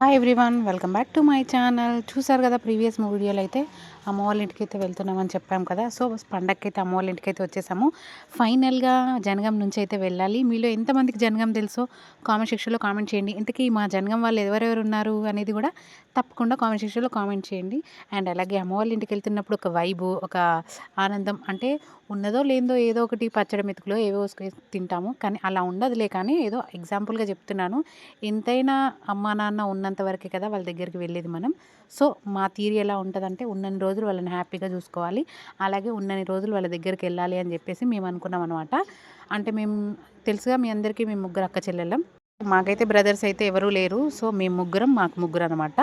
Hi everyone welcome back to my channel చూసారు కదా previous వీడియోలో అయితే? అమ్మ వాళ్ళ ఇంటికి అయితే వెళ్తున్నామని చెప్పాం కదా. సో పండగకి అయితే అమ్మ వాళ్ళ ఇంటికి అయితే వచ్చేసాము. ఫైనల్గా జనగం నుంచి అయితే వెళ్ళాలి. మీలో ఎంతమందికి జనగం తెలుసో కామెంట్ సెక్షన్లో కామెంట్ చేయండి. ఇంతకీ మా జనగం వాళ్ళు ఎవరెవరు ఉన్నారు అనేది కూడా తప్పకుండా కామెంట్ సెక్షన్లో కామెంట్ చేయండి. అండ్ అలాగే అమ్మ వాళ్ళ ఇంటికి వెళ్తున్నప్పుడు ఒక వైబు ఒక ఆనందం అంటే ఉన్నదో లేదో ఏదో ఒకటి పచ్చడి మెతుకులో ఏవో తింటాము. కానీ అలా ఉండదులే కానీ ఏదో ఎగ్జాంపుల్గా చెప్తున్నాను. ఎంతైనా అమ్మా నాన్న ఉన్నంత వరకే కదా వాళ్ళ దగ్గరికి వెళ్ళేది మనం. సో మా తీరి ఎలా ఉంటుందంటే ఉన్నన్ని రోజులు వాళ్ళని హ్యాపీగా చూసుకోవాలి. అలాగే ఉన్నన్ని రోజులు వాళ్ళ దగ్గరికి వెళ్ళాలి అని చెప్పేసి మేము అనుకున్నాం అనమాట అంటే మేము తెలుసుగా మీ అందరికీ మేము ముగ్గురు అక్క చెల్లెళ్ళం. మాకైతే బ్రదర్స్ అయితే ఎవరూ లేరు. సో మేము ముగ్గురం మాకు ముగ్గురు అనమాట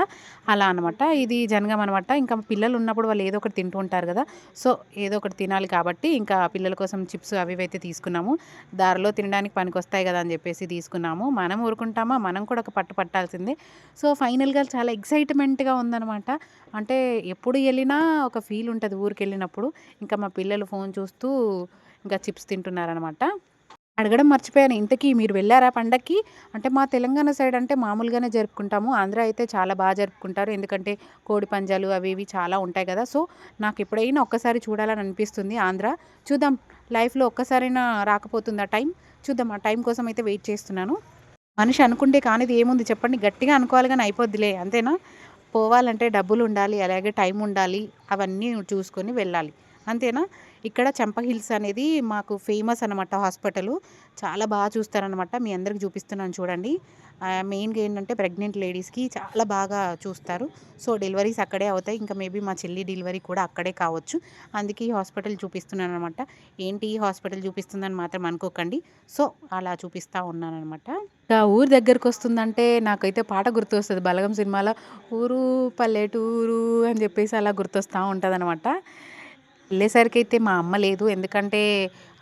అలా అనమాట ఇది జనగం అనమాట ఇంకా పిల్లలు ఉన్నప్పుడు వాళ్ళు ఏదో ఒకటి తింటూ ఉంటారు కదా. సో ఏదో ఒకటి తినాలి కాబట్టి ఇంకా పిల్లల కోసం చిప్స్ అవి అయితే తీసుకున్నాము. దారిలో తినడానికి పనికొస్తాయి కదా అని చెప్పేసి తీసుకున్నాము. మనం ఊరుకుంటామా? మనం కూడా ఒక పట్టు పట్టాల్సిందే. సో ఫైనల్గా చాలా ఎక్సైట్మెంట్గా ఉందనమాట అంటే ఎప్పుడు వెళ్ళినా ఒక ఫీల్ ఉంటుంది ఊరికి వెళ్ళినప్పుడు ఇంకా మా పిల్లలు ఫోన్ చూస్తూ ఇంకా చిప్స్ తింటున్నారనమాట అడగడం మర్చిపోయాను. ఇంతకీ మీరు వెళ్ళారా పండక్కి? అంటే మా తెలంగాణ సైడ్ అంటే మామూలుగానే జరుపుకుంటాము. ఆంధ్ర అయితే చాలా బాగా జరుపుకుంటారు. ఎందుకంటే కోడి పంజాలు అవి ఇవి చాలా ఉంటాయి కదా. సో నాకు ఎప్పుడైనా ఒక్కసారి చూడాలని అనిపిస్తుంది ఆంధ్ర. చూద్దాం. లైఫ్లో ఒక్కసారైనా రాకపోతుంది ఆ టైం? చూద్దాం. ఆ టైం కోసం అయితే వెయిట్ చేస్తున్నాను. మనిషి అనుకుంటే కానిది ఏముంది చెప్పండి. గట్టిగా అనుకోవాలి కానీ అయిపోద్దిలే. అంతేనా? పోవాలంటే డబ్బులు ఉండాలి. అలాగే టైం ఉండాలి. అవన్నీ చూసుకొని వెళ్ళాలి. అంతేనా? ఇక్కడ చంప హిల్స్ అనేది మాకు ఫేమస్ అనమాట హాస్పిటల్. చాలా బాగా చూస్తారనమాట మీ అందరికి చూపిస్తున్నాను చూడండి. మెయిన్గా ఏంటంటే ప్రెగ్నెంట్ లేడీస్కి చాలా బాగా చూస్తారు. సో డెలివరీస్ అక్కడే అవుతాయి. ఇంకా మేబీ మా చెల్లి డెలివరీ కూడా అక్కడే కావచ్చు. అందుకే ఈ హాస్పిటల్ చూపిస్తున్నాను అనమాట ఏంటి ఈ హాస్పిటల్ చూపిస్తుందని మాత్రం అనుకోకండి. సో అలా చూపిస్తూ ఉన్నాను అనమాట ఇంకా ఊరు దగ్గరకు వస్తుందంటే నాకైతే పాట గుర్తు వస్తుంది బలగం సినిమాలో ఊరు పల్లెటూరు అని చెప్పేసి అలా గుర్తొస్తూ ఉంటుంది అనమాట వెళ్ళేసరికి అయితే మా అమ్మ లేదు. ఎందుకంటే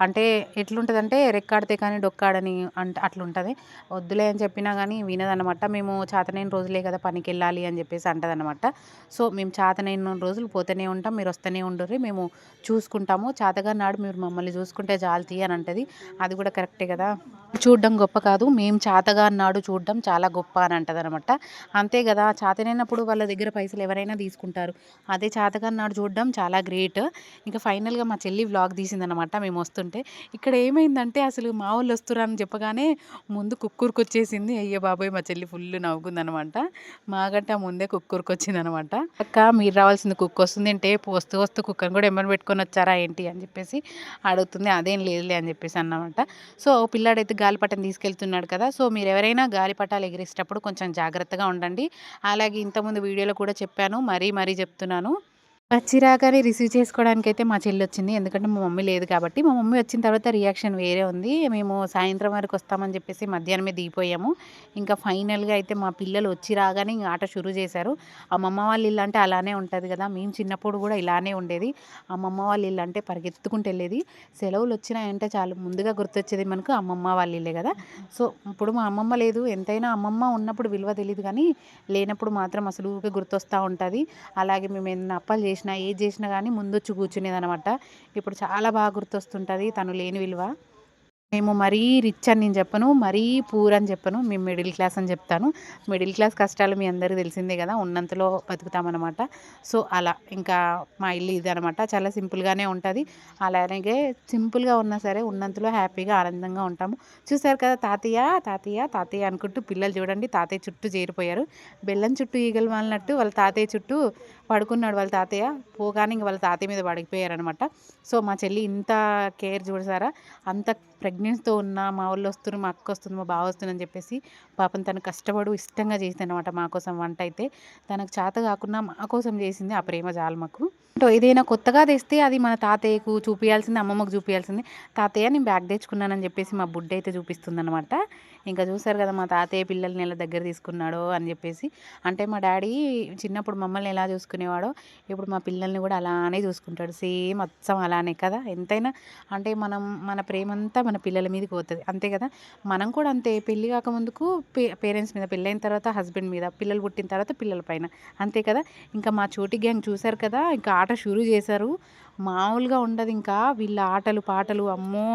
అంటే ఎట్లుంటుందంటే రెక్కాడితే కానీ డొక్కాడని అంటే అట్లుంటుంది. వద్దులే అని చెప్పినా కానీ వినదనమాట. మేము చాతనైన రోజులే కదా పనికి వెళ్ళాలి అని చెప్పేసి అంటదనమాట. సో మేము చాతనైన రోజులు పోతూనే ఉంటాం. మీరు వస్తూనే ఉండరు మేము చూసుకుంటాము. చాతగా నాడు మీరు మమ్మల్ని చూసుకుంటే జాలి అని అంటది. అది కూడా కరెక్టే కదా. చూడడం గొప్ప కాదు. మేము చాతగా నాడు చూడడం చాలా గొప్ప అని అంటది అనమాట అంతే కదా. చాతనైనప్పుడు వాళ్ళ దగ్గర పైసలు ఎవరైనా తీసుకుంటారు. అదే చాతగా నాడు చూడడం చాలా గ్రేట్. ఇంకా ఫైనల్గా మా చెల్లి వ్లాగ్ తీసిందనమాట మేము వస్తుంటే ఇక్కడ ఏమైందంటే అసలు మా వాళ్ళు వస్తున్నారని చెప్పగానే ముందు కుక్కూరుకు వచ్చేసింది అయ్యో బాబోయ్ మా చెల్లి ఫుల్ నవ్వుకుందనమాట మాగంట ముందే కుక్కూరుకు వచ్చిందనమాట అక్క మీరు రావాల్సింది కుక్క వస్తుంది. అంటే వస్తూ వస్తూ కుక్కను కూడా ఎమ్మని పెట్టుకొని వచ్చారా ఏంటి? అని చెప్పేసి అడుగుతుంది. అదేం లేదులే అని చెప్పేసి అన్నమాట. సో పిల్లాడైతే గాలిపటం తీసుకెళ్తున్నాడు కదా. సో మీరు ఎవరైనా గాలిపటాలు ఎగిరేసేటప్పుడు కొంచెం జాగ్రత్తగా ఉండండి. అలాగే ఇంతకుముందు వీడియోలో కూడా చెప్పాను. మరీ మరీ చెప్తున్నాను. పచ్చిరాకని రిసీవ్ చేసుకోవడానికి అయితే మా చెల్లి వచ్చింది ఎందుకంటే మా మమ్మీ లేదు కాబట్టి. మా మమ్మీ వచ్చిన తర్వాత రియాక్షన్ వేరే ఉంది. మేము సాయంత్రం వరకు వస్తామని చెప్పేసి మధ్యాహ్నమే దిగిపోయాము. ఇంకా ఫైనల్గా అయితే మా పిల్లలు వచ్చి రాగానే ఇంకా ఆట షురు చేశారు. అమ్మమ్మ వాళ్ళ ఇల్లు అంటే అలానే ఉంటుంది కదా. మేము చిన్నప్పుడు కూడా ఇలానే ఉండేది. అమ్మమ్మ వాళ్ళ ఇల్లు అంటే పరిగెత్తుకుంటూ వెళ్ళేది. సెలవులు వచ్చినాయంటే చాలు. ముందుగా గుర్తొచ్చేది మనకు అమ్మమ్మ వాళ్ళ ఇల్లే కదా. సో ఇప్పుడు మా అమ్మమ్మ లేదు. ఎంతైనా అమ్మమ్మ ఉన్నప్పుడు విలువ తెలియదు కానీ లేనప్పుడు మాత్రం అసలు గుర్తొస్తూ ఉంటుంది. అలాగే మేము ఏదైనా అప్పలు చేసినా ఏది చేసినా కానీ ముందొచ్చి కూర్చునేది అనమాట ఇప్పుడు చాలా బాగా గుర్తొస్తుంటుంది తను లేని విలువ. మేము మరీ రిచ్ అని నేను చెప్పను మరీ పూర్ అని చెప్పను మేము మిడిల్ క్లాస్ అని చెప్తాను. మిడిల్ క్లాస్ కష్టాలు మీ అందరికీ తెలిసిందే కదా ఉన్నంతలో బతుకుతామన్నమాట. సో అలా ఇంకా మా ఇల్లు ఇది అనమాట చాలా సింపుల్గానే ఉంటుంది. అలాగే సింపుల్గా ఉన్నా సరే ఉన్నంతలో హ్యాపీగా ఆనందంగా ఉంటాము. చూసారు కదా తాతయ్య తాతయ్య తాతయ్య అనుకుంటూ పిల్లలు చూడండి తాతయ్య చుట్టూ చేరిపోయారు. బెల్లం చుట్టూ ఈగలు వాళ్ళనట్టు వాళ్ళ తాతయ్య చుట్టూ పడుకున్నాడు వాళ్ళ తాతయ్య. పోగానే ఇంక వాళ్ళ తాతయ్య మీద పడిపోయారనమాట సో మా చెల్లి ఇంత కేర్ చూసారా అంత ప్రెగ్నెన్సీతో ఉన్న మా వాళ్ళు వస్తున్నారు మా అక్క వస్తుంది మా బావ వస్తుందని చెప్పేసి పాపం తను కష్టపడు ఇష్టంగా చేసింది అనమాట మా కోసం వంట అయితే. తనకు చేత కాకుండా మా కోసం చేసింది ఆ ప్రేమ చాలు మాకు. ఏదైనా కొత్తగా తెస్తే అది మన తాతయ్యకు చూపించాల్సింది అమ్మమ్మకు చూపించాల్సింది తాతయ్య నేను బ్యాగ్ తెచ్చుకున్నానని చెప్పేసి మా బుడ్డ అయితే చూపిస్తుంది అనమాట ఇంకా చూసారు కదా మా తాతయ్య పిల్లల్ని ఎలా దగ్గర తీసుకున్నాడో అని చెప్పేసి. అంటే మా డాడీ చిన్నప్పుడు మమ్మల్ని ఎలా చూసుకునేవాడో ఇప్పుడు మా పిల్లల్ని కూడా అలానే చూసుకుంటాడు. సేమ్ అచ్చం అలానే కదా. ఎంతైనా అంటే మనం మన ప్రేమంతా మన పిల్లల మీదకి పోతుంది. అంతే కదా? మనం కూడా అంతే. పెళ్ళి కాకముందుకు పే పేరెంట్స్ మీద పెళ్ళైన తర్వాత హస్బెండ్ మీద పిల్లలు పుట్టిన తర్వాత పిల్లల పైన. అంతే కదా? ఇంకా మా చోటి గ్యాంగ్ చూసారు కదా? ఇంకా ఆట షురూ చేశారు. మామూలుగా ఉండదు ఇంకా. వీళ్ళ ఆటలు పాటలు అమ్మో!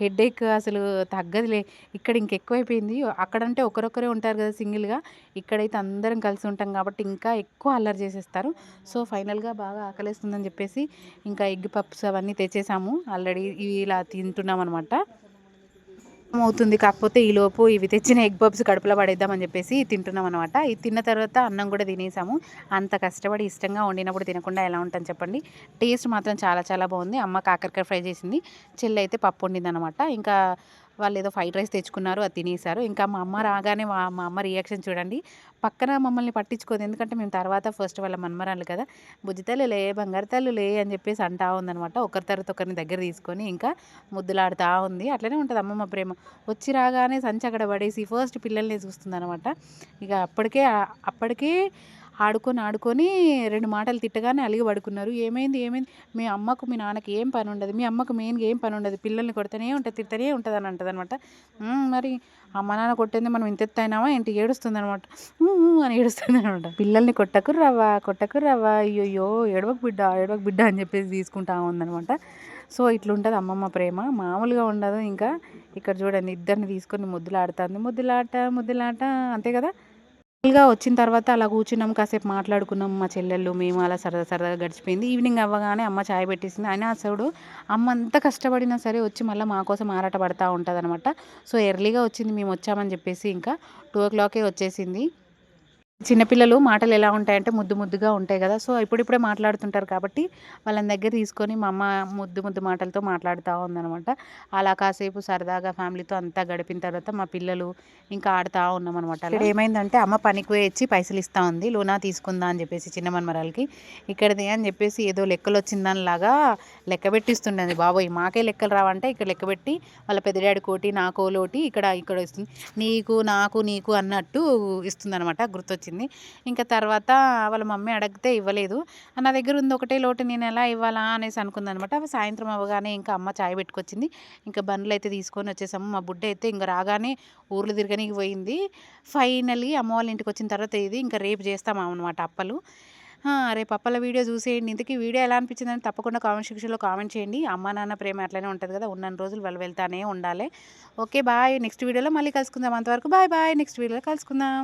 హెడేక్ అసలు తగ్గదులే. ఇక్కడ ఇంకెక్కువైపోయింది అక్కడంటే ఒకరొకరే ఉంటారు కదా సింగిల్గా. ఇక్కడైతే అందరం కలిసి ఉంటాం కాబట్టి ఇంకా ఎక్కువ అల్లరి చేసేస్తారు. సో ఫైనల్గా బాగా ఆకలిస్తుందని చెప్పేసి ఇంకా ఎగ్ పప్స్ అవన్నీ తెచ్చేసాము. ఆల్రెడీ ఇలా తింటున్నాం అనమాట అవుతుంది. కాకపోతే ఈలోపు ఇవి తెచ్చిన ఎగ్ బబ్స్ కడుపులో పడేద్దామని చెప్పేసి తింటున్నాం అనమాట ఇది తిన్న తర్వాత అన్నం కూడా తినేసాము. అంత కష్టపడి ఇష్టంగా వండినప్పుడు తినకుండా ఎలా ఉంటుంది చెప్పండి. టేస్ట్ మాత్రం చాలా చాలా బాగుంది. అమ్మ కాకరకాయ ఫ్రై చేసింది. చెల్లి అయితే పప్పు వండింది అనమాట ఇంకా వాళ్ళు ఏదో ఫ్రైడ్ రైస్ తెచ్చుకున్నారు అది తినేసారు ఇంకా మా అమ్మ రాగానే మా అమ్మ రియాక్షన్ చూడండి. పక్కన మమ్మల్ని పట్టించుకోదు. ఎందుకంటే మేము తర్వాత ఫస్ట్ వాళ్ళ మన్మరాలు కదా. బుజ్జితల్లు లే బంగారతల్లి లే అని చెప్పేసి అంటా ఉందనమాట ఒకరి తర్వాత ఒకరిని దగ్గర తీసుకొని ఇంకా ముద్దులాడుతూ ఉంది. అట్లనే ఉంటుంది అమ్మమ్మ ప్రేమ. వచ్చి రాగానే సంచి అక్కడ పడేసి ఫస్ట్ పిల్లల్ని చూస్తుంది అనమాట ఇక అప్పటికే అప్పటికే ఆడుకొని ఆడుకొని రెండు మాటలు తిట్టగానే అలిగి పడుకున్నారు. ఏమైంది ఏమైంది? మీ అమ్మకు మీ నాన్నకి ఏం పని ఉండదు. మీ అమ్మకు మెయిన్గా ఏం పని ఉండదు. పిల్లల్ని కొడుతూనే ఉంటుంది తిట్టనే ఉంటుంది అని అంటుంది అనమాట మరి అమ్మ నాన్న కొట్టింది మనం ఇంత ఎత్తైనామా ఏంటి ఏడుస్తుంది అనమాట అని ఏడుస్తుంది అనమాట పిల్లల్ని కొట్టకు రవ్వ కొట్టకు రవ్వ. అయ్యోయ్యో ఏడవకు బిడ్డ ఏడవకు బిడ్డ అని చెప్పేసి తీసుకుంటా ఉందనమాట సో ఇట్లుంటుంది అమ్మమ్మ ప్రేమ. మామూలుగా ఉండదు ఇంకా. ఇక్కడ చూడండి ఇద్దరిని తీసుకొని ముద్దులాడుతుంది. ముద్దులాట ముద్దులాట. అంతే కదా? గా వచ్చిన తర్వాత అలా కూర్చున్నాం కాసేపు మాట్లాడుకున్నాం. మా చెల్లెళ్ళు మేము అలా సరదా సరదాగా గడిచిపోయింది. ఈవినింగ్ అవ్వగానే అమ్మ చాయ్ పెట్టేసింది. అయినా అసలు అమ్మ అంత కష్టపడినా సరే వచ్చి మళ్ళీ మా కోసం ఆరాట పడతా ఉంటుంది అనమాట సో ఎర్లీగా వచ్చింది మేము వచ్చామని చెప్పేసి ఇంకా టూ ఓ క్లాకే వచ్చేసింది. చిన్నపిల్లలు మాటలు ఎలా ఉంటాయంటే ముద్దు ముద్దుగా ఉంటాయి కదా. సో ఇప్పుడిప్పుడే మాట్లాడుతుంటారు కాబట్టి వాళ్ళని దగ్గర తీసుకొని మా అమ్మ ముద్దు ముద్దు మాటలతో మాట్లాడుతూ ఉందనమాట అలా కాసేపు సరదాగా ఫ్యామిలీతో అంతా గడిపిన తర్వాత మా పిల్లలు ఇంకా ఆడుతూ ఉన్నాం అనమాట ఇక్కడ ఏమైందంటే అమ్మ పనికి పోయి పైసలు ఇస్తూ ఉంది. లోనా తీసుకుందా అని చెప్పేసి చిన్న మనమరాలకి. ఇక్కడది అని చెప్పేసి ఏదో లెక్కలు వచ్చిందనిలాగా లెక్క పెట్టిస్తుండేది బాబోయ్. మాకే లెక్కలు రావంటే ఇక్కడ లెక్క పెట్టి వాళ్ళ పెద్దడాడి కోటి నాకో లోటి ఇక్కడ ఇక్కడ ఇస్తుంది. నీకు నాకు నీకు అన్నట్టు ఇస్తుంది అనమాట గుర్తొచ్చి వచ్చింది ఇంకా తర్వాత వాళ్ళ మమ్మీ అడిగితే ఇవ్వలేదు. నా దగ్గర ఉంది ఒకటే లోటు నేను ఎలా ఇవ్వాలా అనేసి అనుకుంది అనమాట సాయంత్రం అవ్వగానే ఇంకా అమ్మ చాయ్ పెట్టుకొచ్చింది. ఇంకా బండ్లు అయితే తీసుకొని వచ్చేసాము. మా బుడ్డ అయితే ఇంకా రాగానే ఊర్లు తిరగనికి పోయింది. ఫైనల్లీ అమ్మ వాళ్ళ ఇంటికి వచ్చిన తర్వాత ఇది ఇంకా రేపు చేస్తాం అనమాట అప్పలు. రేపు అప్పల వీడియో చూసేయండి. ఇంతకీ వీడియో ఎలా అనిపించిందని తప్పకుండా కామెంట్ సెక్షన్లో కామెంట్ చేయండి. అమ్మ నాన్న ప్రేమ అట్లనే ఉంటుంది కదా. ఉన్న రోజులు వాళ్ళు వెళ్తానే ఉండాలి. Okay bye. నెక్స్ట్ వీడియోలో మళ్ళీ కలుసుకుందాం. అంతవరకు బాయ్ బాయ్. నెక్స్ట్ వీడియోలో కలుసుకుందాం.